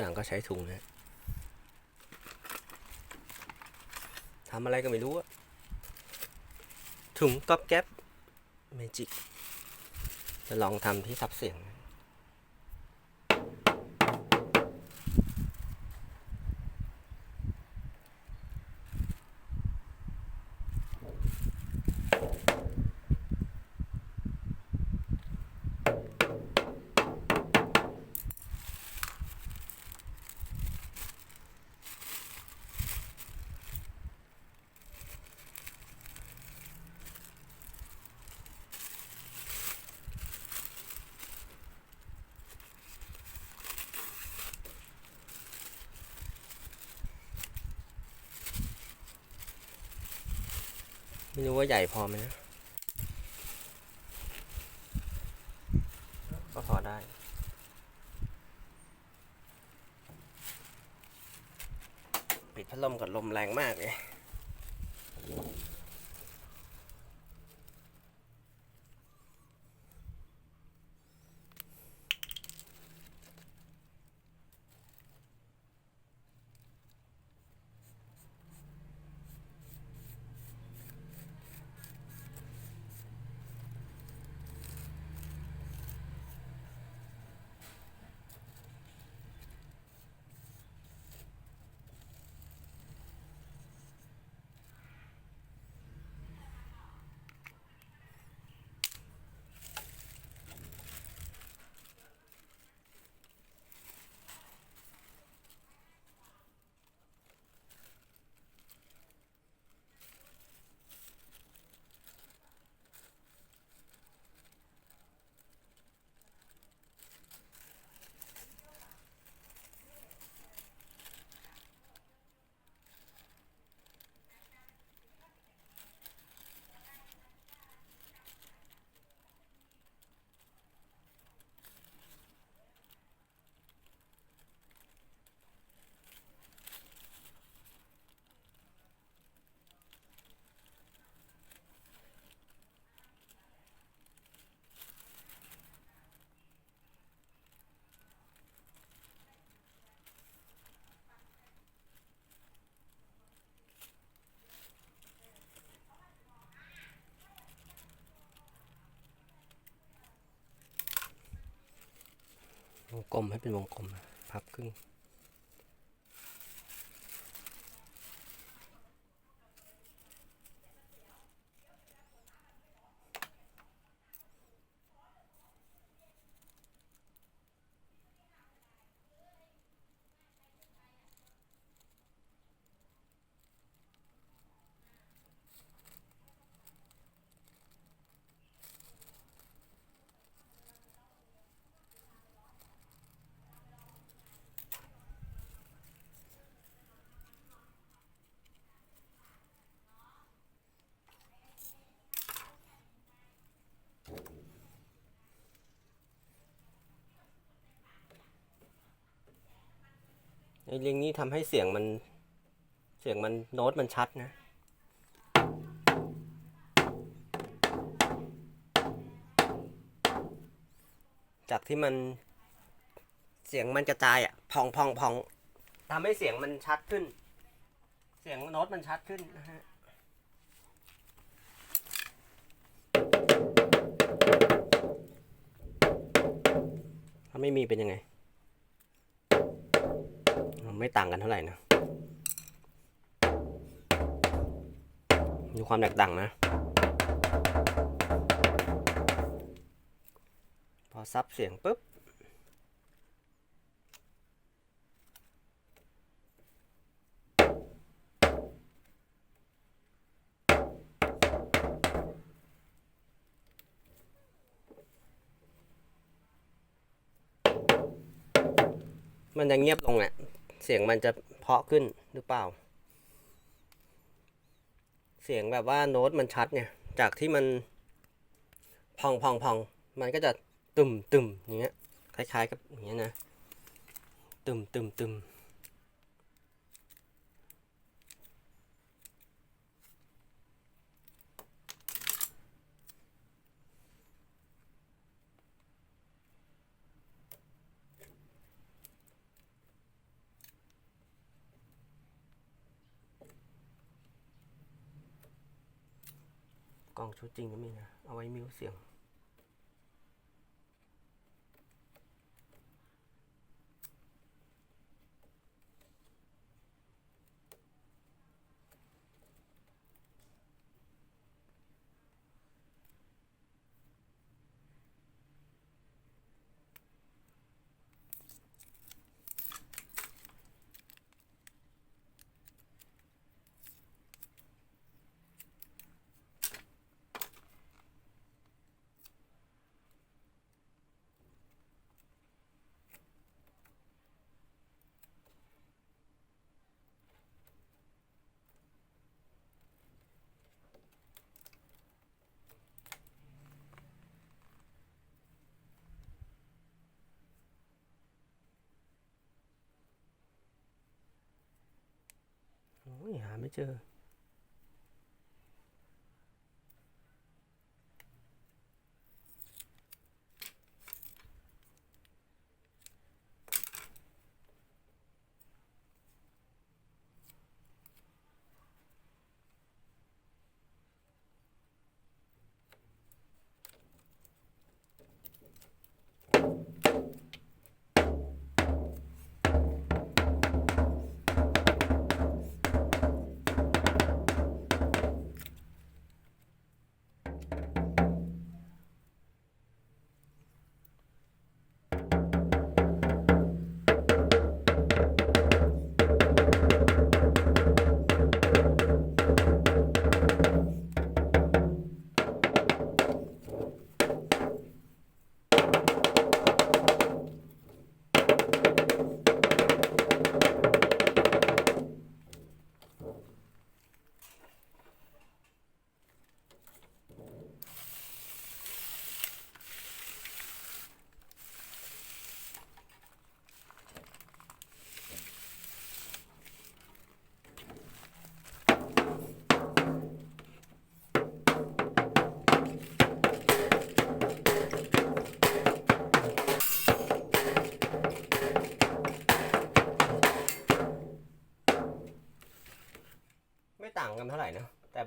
อย่างก็ใช้ถุงนะทำอะไรก็ไม่รู้อะถุงก๊อบแก๊บเมจิกจะลองทำที่ซับเสียงนะ ไม่รู้ว่าใหญ่พอไหมนะก็พอได้ ปิดพัดลมกับลมแรงมากเลย วงกลมให้เป็นวงกลมพับครึ่ง ไอ้ลิงนี้ทำให้เสียงมัน เสียงมันโน้ตมันชัดนะจากที่มันเสียงมันกระจายอะพองพองพองทำให้เสียงมันชัดขึ้น เสียงโน้ตมันชัดขึ้นนะฮะถ้าไม่มีเป็นยังไง ไม่ต่างกันเท่าไหร่นะมีความแตกต่างนะ พอซับเสียงปุ๊บมันจะเงียบลงแหละ เสียงมันจะเพาะขึ้นหรือเปล่า เสียงแบบว่าโน้ตมันชัดเนี่ย จากที่มันพองพองพองมันก็จะตึมตึมอย่างเงี้ยคล้ายๆกับอย่างเงี้ยนะตึมตึมตึม ชุดจริงก็มีนะ เอาไว้มิวเสียง ไม่เจอ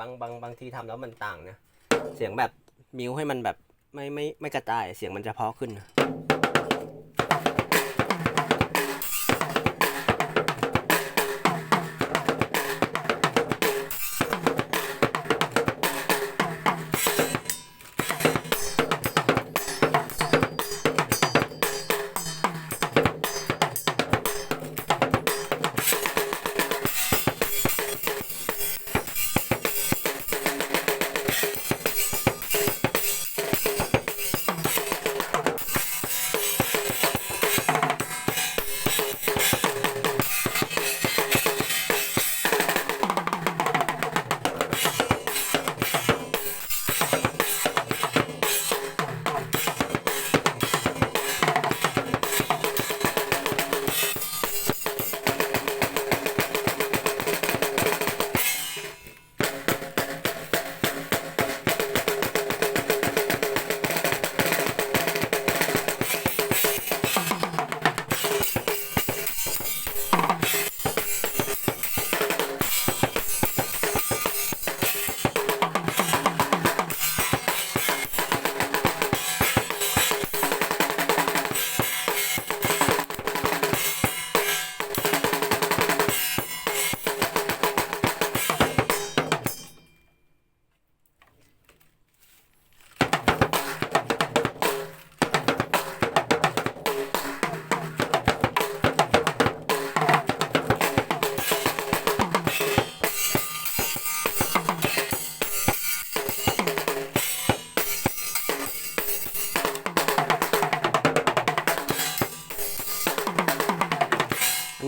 บางบางบางทีทำแล้วมันต่างนะ เสียงแบบมิวให้มันแบบไม่ไม่ไม่กระจาย เสียงมันจะเพาะขึ้นนะ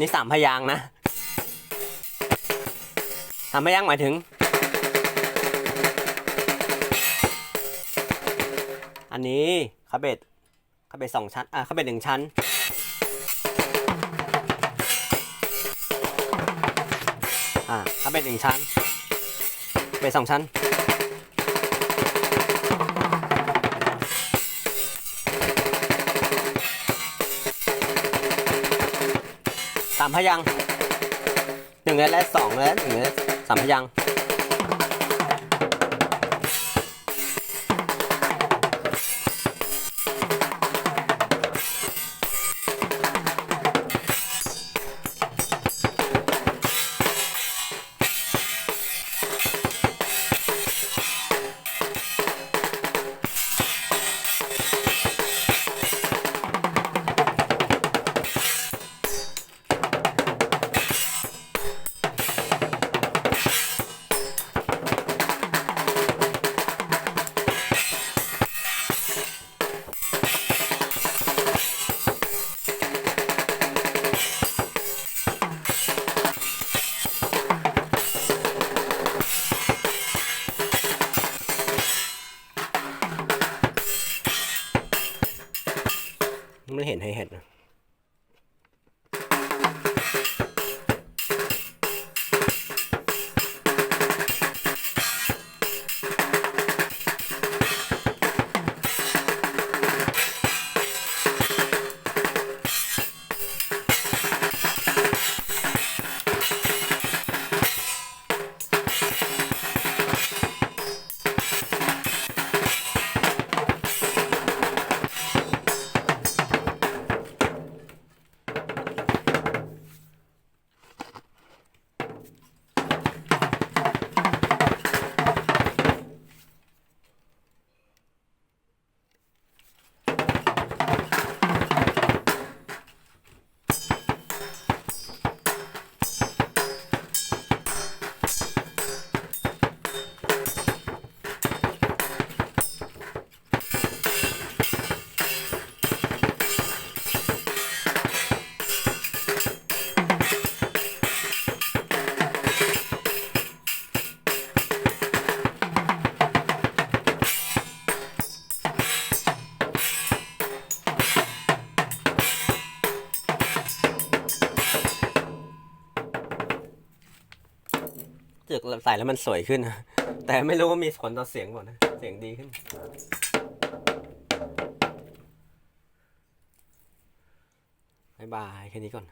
นี้สามพยางนะสามพยางหมายถึง อันนี้คาเบตคาเบตสองชั้น อะคาเบตหนึ่งชั้น อะคาเบตหนึ่งชั้นคาเบตสองชั้น สามพยางค์หนึ่งและสองและหนึ่งและสามพยางค์ ไม่เห็นไฮแฮทน ใส่แล้วมันสวยขึ้น แต่ไม่รู้ว่ามีผลต่อเสียงหมดนะ เสียงดีขึ้น บ๊ายบาย แค่นี้ก่อน